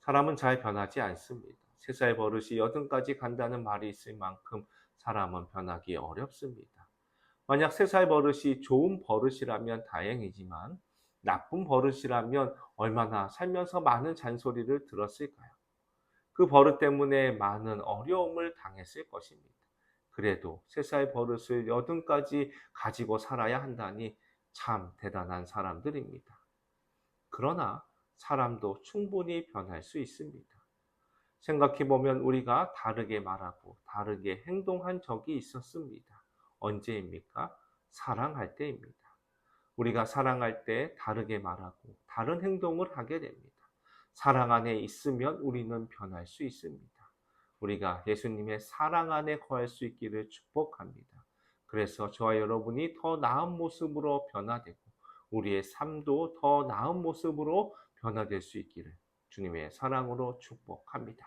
사람은 잘 변하지 않습니다. 세살 버릇이 여든까지 간다는 말이 있을 만큼 사람은 변하기 어렵습니다. 만약 세살 버릇이 좋은 버릇이라면 다행이지만 나쁜 버릇이라면 얼마나 살면서 많은 잔소리를 들었을까요? 그 버릇 때문에 많은 어려움을 당했을 것입니다. 그래도 세살 버릇을 여든까지 가지고 살아야 한다니 참 대단한 사람들입니다. 그러나 사람도 충분히 변할 수 있습니다. 생각해보면 우리가 다르게 말하고 다르게 행동한 적이 있었습니다. 언제입니까? 사랑할 때입니다. 우리가 사랑할 때 다르게 말하고 다른 행동을 하게 됩니다. 사랑 안에 있으면 우리는 변할 수 있습니다. 우리가 예수님의 사랑 안에 거할 수 있기를 축복합니다. 그래서 저와 여러분이 더 나은 모습으로 변화되고 우리의 삶도 더 나은 모습으로 변화될 수 있기를 주님의 사랑으로 축복합니다.